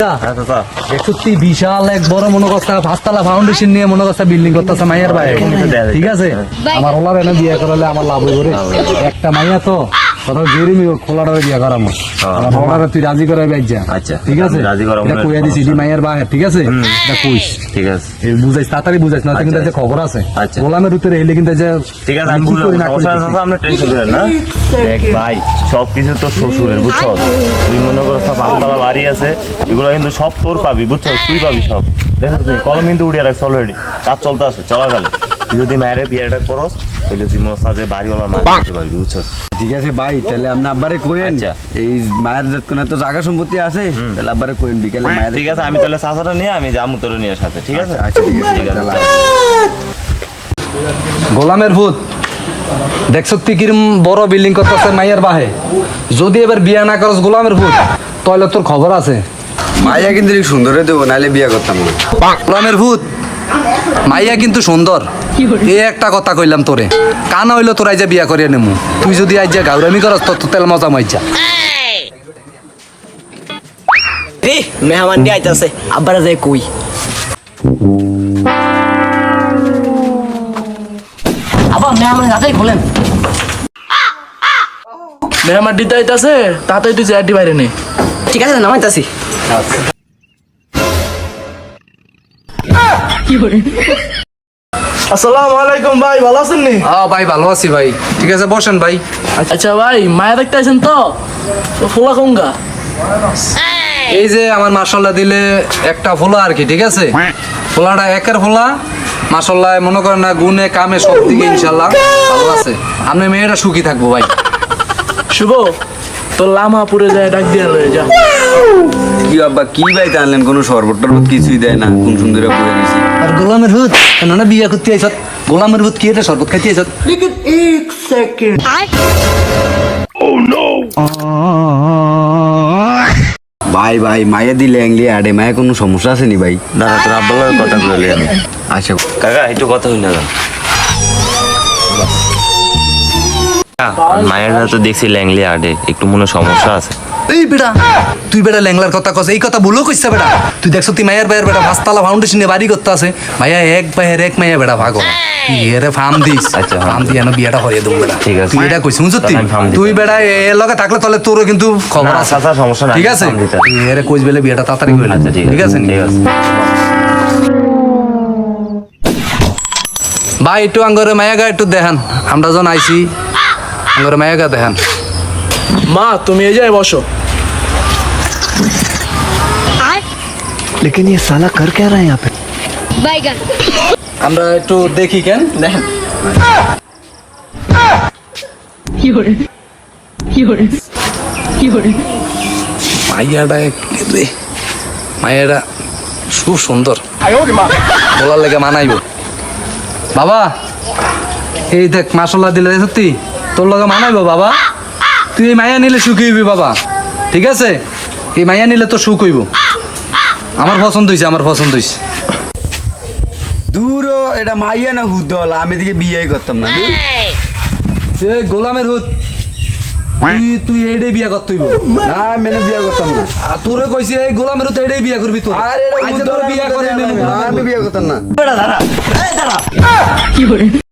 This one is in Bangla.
হ্যাঁ সত্যি বিশাল এক বড় মনে করছে পাঁচতলা ফাউন্ডেশন নিয়ে মনে করছে বিল্ডিং করতেছে মাইয়ার ভাই। ঠিক আছে? আমার ওলার এনে বিয়ে করালে আমার লাভ করে একটা মাইয়া তো খোলাটা করামো তুই রাজি করে আচ্ছা, ঠিক আছে? রাজি করাবো এটা কইয়া দিছি এটি মাইয়ার ভাই ঠিক আছে? এটা কইস। ঠিক আছে। এই বুঝাইস তাড়াতাড়ি বুঝাইস না কিন্তু যে খবর আছে। আচ্ছা। গোলামের ভিতরে এলে কিন্তু যে ঠিক আছে আমি কি না করি সমস্যা আপনি টেনশন করেন না। দেখ ভাই সব কিছু তোর শ্বশুরের বুঝছ? তুই মনে করো সব আমতলা বাড়ি আছে এগুলো কিন্তু সব তোর পাবি বুঝছ? তুই পাবি সব। দেখো তুই কলম কিন্তু উড়িয়ে রাখছ অলরেডি কাজ চলতে আছে চলাকালে তুই যদি মায়ের বিয়েটা করস তাহলে তুই মনে সাথে বাড়িওয়ালা মা দিতে পারবি বুঝছ? ঠিক আছে ভাই তাহলে আপনি আব্বারে কোয়েন আচ্ছা। এই মায়ের যতক্ষণ তো জায়গা সম্পত্তি আছে তাহলে আব্বারে কোয়েন বিকেলে মায়ের ঠিক আছে আমি তাহলে চাচাটা নিয়ে আমি যাব তোর নিয়ে সাথে ঠিক আছে? আচ্ছা ঠিক আছে ঠিক আছে গোলামের ভূত। দেখছ তুই কিরম বড় বিল্ডিং করতেছে মাইয়ার বাহে? যদি এবার বিয়ে না করস গোলামের ভূত তাহলে তোর খবর আছে। মাইয়া কিন্তু সুন্দরে দেবো নাহলে বিয়ে করতাম না। গোলামের ভূত মাইয়া কিন্তু সুন্দর। এই একটা কথা কইলাম তোরে। কানা হইল তোর আইজা বিয়া করিয়া নেমু। তুই যদি আইজা গাউরামি করস তোর তো তেল মজা মাইজা মেহমান দিয়ে আইতাছে। আব্বারা যায় কই? আবার মেহমান দিতে আইতাছে তাতেই তুই চেয়ারটি বাইরে নে। ঠিক আছে নামাইতাছি। আসসালামু আলাইকুম ভাই ভালো আছেন নি? হ্যাঁ ভাই ভালো আছি ভাই। ঠিক আছে বসেন ভাই। আচ্ছা ভাই মায়া দেখতে আছেন তো? তো কঙ্গা এই যে আমার মাসাল্লাহ দিলে একটা ফোলা আর কি ঠিক আছে? ফোলাটা একের ফোলা। মাসাল্লাহ মনে করেন না গুনে কামে সব দিকে ইনশাল্লাহ ভালো আছে। আমি মেয়েটা সুখী থাকব ভাই। শুভ তোর লামা পুরে যায় ডাক দিয়ে লয়ে যা কি আব্বা কি ভাই আনলেন? কোনো শরবত টরবত কিছুই দেয় না। কোন সুন্দর দিছি। আর গোলামের ভূত। না বিয়া করতে আইসত? গোলামের ভূত কি এটা? শরবত খাইতে আইসত? লেকিন এক সেকেন্ড ও নো ভাই ভাই মায়া দিলে এংলি আডে মায়ের কোনো সমস্যা আছে নি ভাই? দাদা তোর আব্বালার কথা বলে আমি। আচ্ছা কাকা একটু কথা হই না দাদা মায়ের তো দেখছি ল্যাংলি আডে একটু মনে সমস্যা আছে। এই বেটা তুই বেটা ল্যাংলার কথা কস এই কথা বলো কইছে বেটা তুই দেখছ তুই মায়ের ভাইয়ের বেটা পাঁচতলা ফাউন্ডেশনে বাড়ি করতে আছে। ভাইয়া এক ভাইয়ের এক মাইয়া বেটা ভাগো এরে ফার্ম দিস। আচ্ছা, ফার্ম দিয়ে এনে বিয়াটা করিয়ে দেবো বেটা ঠিক আছে। তুই এটা কইছিস বুঝছ তুই? বেটা এর লগে থাকলে তাহলে তোরও কিন্তু খবর আছে। সমস্যা নাই, ঠিক আছে? এরে কইস বেলে বিয়াটা তাড়াতাড়ি হইল আচ্ছা ঠিক আছে ঠিক আছে। ভাই একটু আঙ্গরে মায়াগা একটু দেখান। আমরা যখন আইছি আঙ্গরে মায়াগা দেখান। মা তুমি এই যায় বসো। बैगन আমরা একটু দেখি কেন দেখেন মাইয়াটা এক- রে মাইয়াটা খুব সুন্দর বলার লেগে মানাইব বাবা এই দেখ মাসাল্লাহ দিলে সত্যি তোর লগে মানাইব বাবা তুই এই মাইয়া নিলে সুখী হইবি বাবা ঠিক আছে এই মাইয়া নিলে তো সুখ হইব। আমার পছন্দ হয়েছে আমার পছন্দ হয়েছে দূর এটা মাইয়া না হুদল আমি দিকে বিয়ে করতাম না। এ গোলামের হুত তুই তুই এইটাই বিয়া করতে হইব। না মেনে বিয়ে করতাম না। আর তোরে কইছি এই গোলামের হুত এইটাই বিয়া করবি তুই আরে এটা তোর বিয়া করে আমি বিয়ে করতাম না।